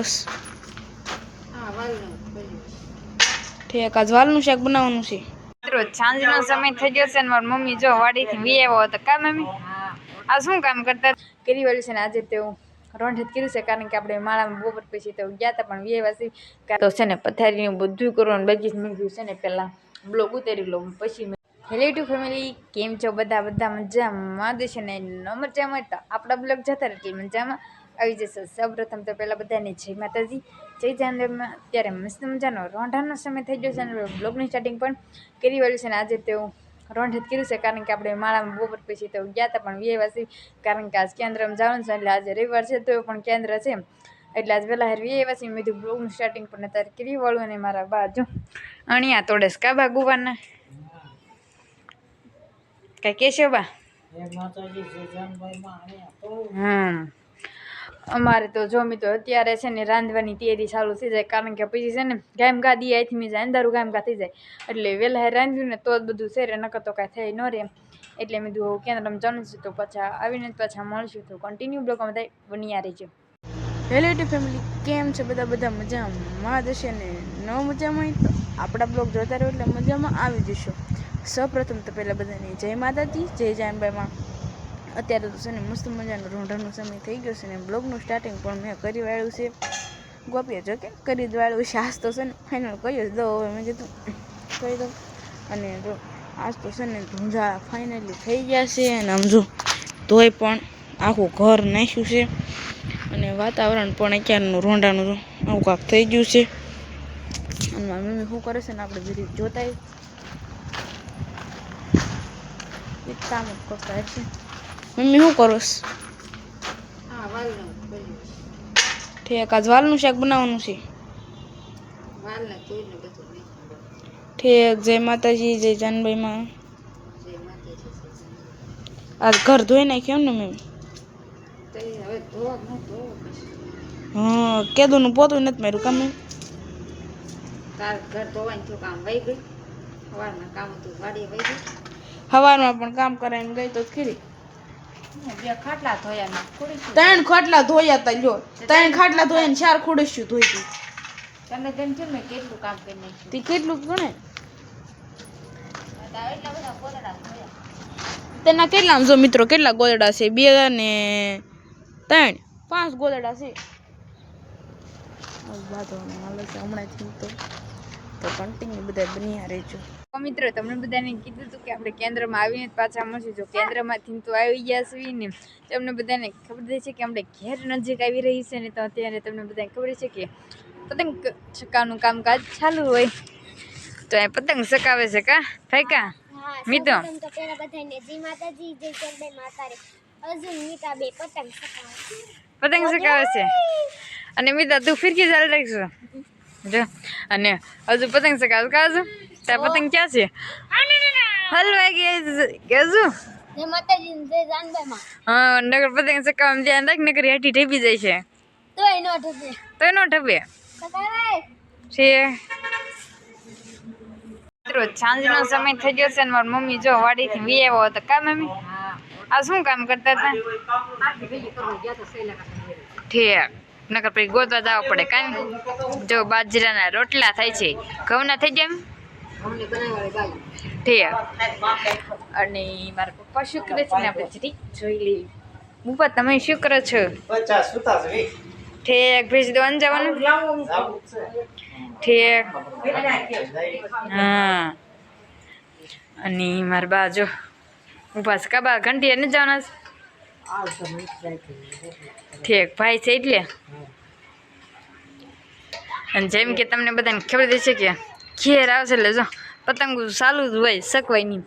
કરોસ ઠીક, આજ વાલનું શાક બનાવવાનું છે. સાંજનો સમય થઈ ગયો છે મારી મમ્મી જો વાડીથી વી આવ્યો હતો. કા મમ્મી? આ શું કામ કરતા? કરી વાળ્યું છે ને આજે તેવું રોંઢત કર્યું છે, કારણ કે આપણે માળામાં બપોર પછી તો ગયા હતા, પણ વી આવ્યા તો છે ને પથારીનું બધું કરવાનું બાકી મૂક્યું છે ને પહેલાં બ્લોગ ઉતારી લો, પછી હેલો ફેમિલી, કેમ છો બધા? બધા મજામાં? દેશે ને ન મજામાં તો આપણા બ્લોગ જતા રહે મજામાં? આવી જશે. સૌપ્રથમ તો પહેલાં બધાને જય માતાજી. જય જાનદેવમાં અત્યારે મસ્ત મજાનો રોંઢાનો સમય થઈ ગયો છે અને બ્લોગની સ્ટાર્ટિંગ પણ કરી વાળ્યું છે ને આજે તેઓ રોંઢ જ કર્યું છે કારણ કે આપણે માળામાં બપોર પછી તો ગયા હતા પણ વ્યવાસી કારણ કે આજ કેન્દ્રમાં જવાનું છે એટલે આજે રવિવાર છે તો પણ કેન્દ્ર છે એટલે આજ વહેલા હાર વ્યવાસી મેં કીધું બ્લોગનું સ્ટાર્ટિંગ પણ અત્યારે કરી વાળું અને મારા બાજુ અણિયા તોડેસ કાબા ગુવાના કઈ કેશો બા? હમ. અમારે તો જો મિત્રો અત્યારે છે ને રાંધવાની તૈયારી ચાલુ થઈ જાય, કારણ કે પછી છે ને ગામ ગા દી આઈથી મી જાય, અંધારું ગામ થઈ જાય. એટલે વહેલા રાંધ્યું ને તો જ બધું છે નકર તો કાંઈ થઈ ન રે. એટલે મેં કીધું કેન્દ્રમાં જવાનું છું તો પાછા આવીને પાછા મળશું. તો કન્ટિન્યુ બ્લોગમાં થાય, બન્યા રહેજો. હેલો ટુ ફેમિલી કેમ છે બધા? બધા મજામાં? જશે ને ન મજામાં તો આપણા બ્લોગ જોતા રહ્યો એટલે મજામાં આવી જશો. સૌપ્રથમ તો પહેલાં બધાને જય માતાજી, જય જાનબાઈમાં અત્યારે તો છે ને મસ્ત મજાનો રોંઢાનો સમય થઈ ગયો છે ને બ્લોગનું સ્ટાર્ટિંગ પણ મેં કરી વાળ્યું છે. ગોપીએ જો કે કરી વાળ્યું છે. આજ તો છે ને ફાઇનલ કર્યો દો હવે મેં કીધું કહી દઉં. અને જો આજ તો છે ને ધૂંઝાળા ફાઇનલી થઈ ગયા છે અને આમ જો તોય પણ આખું ઘર નાખ્યું છે. અને વાતાવરણ પણ અત્યારનું રોંઢાનું જો આવું કાંક થઈ ગયું છે. અને મારી મમ્મી શું કરે છે ને આપણે બધી જોતા એક કામ કરતા છે મમ્મી શું કરો? છો ઠીક આજ વાલનું શાક બનાવવાનું છે. ઠીક જય માતાજી જય જાનબાઈમાં આજ ઘર ધોઈ નાખ્યો ને મમ્મી હા કેદુનું પોતું નથી મારું કામ? ઘર ધોવાનું થયું કામ વહી ગઈ સવારના કામ હતું વાડીએ વહી ગઈ સવારમાં પણ કામ કરાવીને ગઈ તો ખીરી. ખાટલા ધોયા ત્રણ ખાટલા ધોયા તા જો ત્રણ ખાટલા ધોયા ને ચાર ખુડસ્યું ધોઈ તું તને તેમ છે મેં કેટલું કામ કરી નાખ્યું. તે કેટલું ગણે તેના કેટલા જો મિત્રો કેટલા ગોદડા છે? બે ને ત્રણ. પાંચ ગોદડા છે. હમણાં જ તો. તો કન્ટિન્યુ બધા બન્યા રહેજો. મિત્રો તમને બધાને કીધું હતું કે આપણે કેન્દ્રમાં આવીને પાછા મળશું. જો કેન્દ્રમાંથી તો આવી ગયા છીએ ને તમને બધાને ખબર છે કે આપણે ઘેર નજીક આવી રહી છે ને તો અત્યારે તમને બધાને ખબર છે કે પતંગ ચકાનું કામકાજ ચાલુ હોય. તો એ પતંગ ચકાવે છે કા? ભાઈ કા? મિતો તો પેલા બધાને જય માતાજી જય ચરબાઈ માતારે. અર્જુન મીતા બે પતંગ સકાવે પતંગ ચકાવે છે. અને મિતા તું ફિરકી ચાલુ રાખજો. જો. અને હજુ પતંગ છે કા હજુ? ત્યાં પતંગ ક્યાં છે? હલવા માં હા નગર પતંગ સકામ ધ્યાન રાખ નગર હેઠી ઠેપી જાય છે. તો એનો ઠપે તો એનો ઠપે છે. મિત્રો સાંજનો સમય થઈ ગયો છે ને મારી મમ્મી જો વાડીથી વી આવ્યો હતો. કા મમ્મી? આ શું કામ કરતા હતા? ઠીક. નકર પછી ગોતવા જવા પડે કાંઈ જો બાજરાના રોટલા થાય છે. ઘઉંના થઈ ગયા એમ? ઠીક. અને મારા પપ્પા શું કરે છે ને આપણે જોઈ લઈએ. પપ્પા તમે શું કરો છો ઠીક. ભેજ દો જવાનું? ઠેક. હા. અને મારા બા જો. ઊભા છે કા બા ઘંટી નથી જવાના છે? ઠીક, ભાઈ છે એટલે? જેમ કે તમને બધાને ખબર છે કે ઘેર આવશે એટલે જો પતંગ ચાલુ હોય શકવાય નહીં.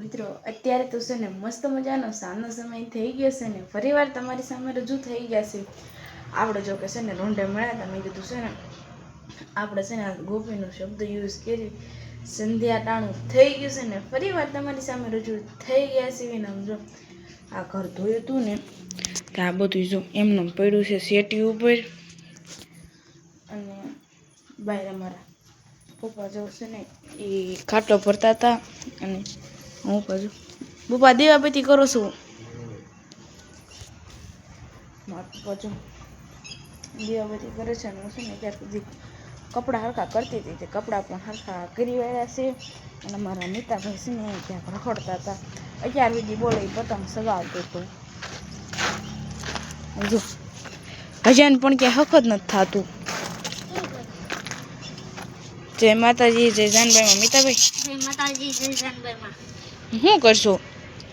મિત્રો, અત્યારે તો છે ને મસ્ત મજાનો સાંજનો સમય થઈ ગયો છે ને, ફરીવાર તમારી સામે રજૂ થઈ ગયા છે. આપણે જો કે છે ને રૂંઢે મળ્યા તમે કીધું છે ને, આપણે છે ને ગોપીનો શબ્દ યુઝ કરી સંધ્યા ટાણું થઈ ગયું છે ને, ફરીવાર તમારી સામે રજૂ થઈ ગયા છે વિનામ, જો. આ ઘર ધોયું હતું ને તો આ બધું જો એમનું પડ્યું છે સેટી ઉપર. અને બહાર અમારા પપ્પા જો છે ને એ ખાટલો ભરતા હતા અને હું પાછું પપ્પા દીવાબત્તી કરો છું. મારા પપ્પા જો દીવાબત્તી કરે છે અને હું છે ને ત્યાર સુધી કપડાં હરખા કરતી હતી તે કપડાં પણ હરખા કરી વાળ્યા છે. અને મારા નેતાભાઈ છે ને ક્યાંક રખડતા હતા. અત્યાર સુધી બોલે પતંગ સગાવતો હતો. જો ભજન પણ ક્યાં હક જ નથી થતું. જય માતાજી જય જાનભાઈ મિતાભાઈ. જય માતાજી જય જાનભાઈમાં. શું કરશો?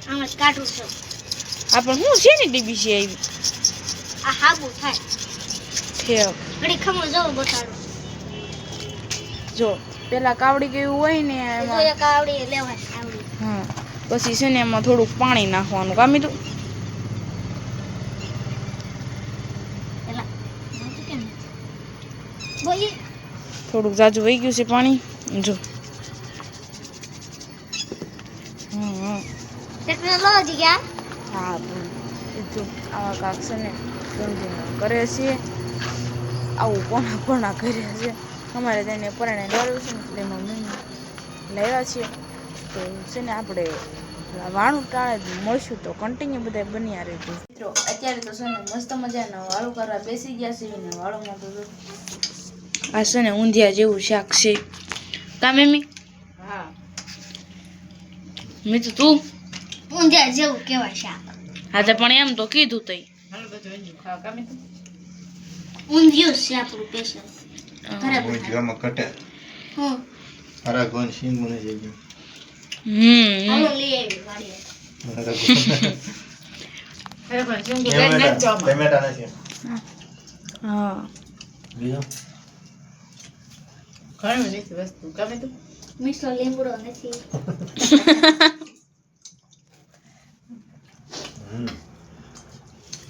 આમ જ કાઢું છું. આ પણ શું છે ને ડીબી છે આવી? આ હાબુ થાય. ઠેક ઘડી ખમો જવું બતાડો જો પેલા કાવડી ગયું હોય ને એમાં કાવડી લેવાય પછી છે ને એમાં થોડુંક પાણી નાખવાનું. કામ બોલી થોડુંક જાજુ વહી ગયું છે પાણી. જો. ટેકનોલોજી હા. જો આવા કાક છે ને સમજીને કરે છે. આવું કોના કોના કરે છે. અમારે તેને પરણે ડરવું છે એટલે મમ્મી લાવ્યા છીએ. તો છે ને આપણે વાણું ટાળે મળશું તો કન્ટિન્યુ બધા બન્યા રહેજો. મિત્રો અત્યારે તો છે ને મસ્ત મજાના વાળું કરવા બેસી ગયા છે ને વાળુંમાં તો આ છે ને ઊંધિયા જેવું શાક છે. કા મેમી હા. મેં તો? તું ઊંધિયા જેવું કહેવાય શાક. આજે પણ એમ તો કીધું તઈ. તો ઊંધિયું છે આપણું સ્પેશિયલ ઘરે ઊંધિયામાં કટે હું. હરા ગોન સિંગ મને જઈ ગયું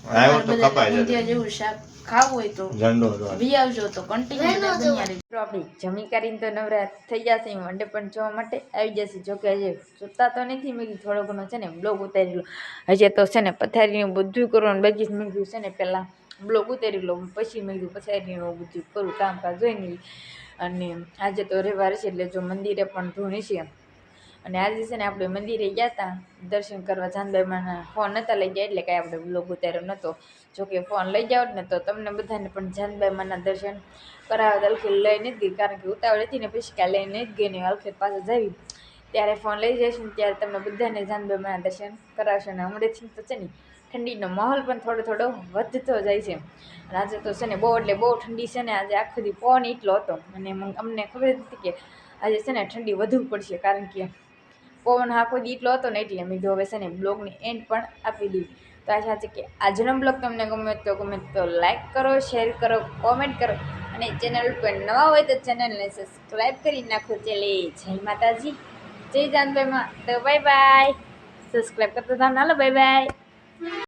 આવ્યો તો જતો જેવું શાક. ખાવું હોય તો ઝંડો બી આવજો તો કન્ટિન્યુ આપણી જમી કરીને તો નવરા થઈ જશે મંડે પણ જોવા માટે આવી જશે. જોકે હજી જોતા તો નથી મેં થોડો ઘણો છે ને બ્લોગ ઉતારી લો. હજી તો છે ને પથારીનું બધું કરવાનું બાકી જ મેં છે ને પહેલાં. બ્લોગ ઉતારી લો પછી મેં પથારીનું બધું કરું કામકાજ નહીં અને આજે તો રવિવાર છે એટલે જો મંદિરે પણ ધૂણી છે અને આજે છે ને આપણે મંદિરે ગયા હતા દર્શન કરવા જાનબાઈમાંના ફોન નહોતા લઈ ગયા, એટલે કાંઈ આપણે બ્લોગ ઉતાર્યો નહોતો જોકે ફોન લઈ જાઓ ને તો તમને બધાને પણ જાનબાઈમાંના દર્શન કરાવવા અલખેર લઈ નથી ગઈ, કારણ કે ઉતાવળ હતી ને પછી કાંઈ લઈને જ ગઈ ને અલખેર પાસે જાવી. ત્યારે ફોન લઈ જઈશું ત્યારે તમને બધાને જાનબાઈમાંના દર્શન કરાવશે અને હમણાંથી તો છે ને ઠંડીનો માહોલ પણ થોડો થોડો વધતો જાય છે. અને આજે તો છે ને બહુ, એટલે બહુ ઠંડી છે ને આજે આખો દી પવન એટલો હતો. અને અમને ખબર જ હતી કે આજે છે ને ઠંડી વધુ પડશે, કારણ કે પવન આખો દીટલો હતો ને એટલે મેં જો હવે છે ને બ્લોગની એન્ડ પણ આપી દીધી. તો આશા છે કે આજનો બ્લોગ તમને ગમે તો ગમે તો લાઈક કરો શેર કરો કોમેન્ટ કરો અને ચેનલ પર નવા હોય તો ચેનલને સબસ્ક્રાઈબ કરી નાખો ચેલે. જય માતાજી, જય જાનભાઈમાં. તો બાય બાય સબસ્ક્રાઈબ કરતા હતા હાલો બાય બાય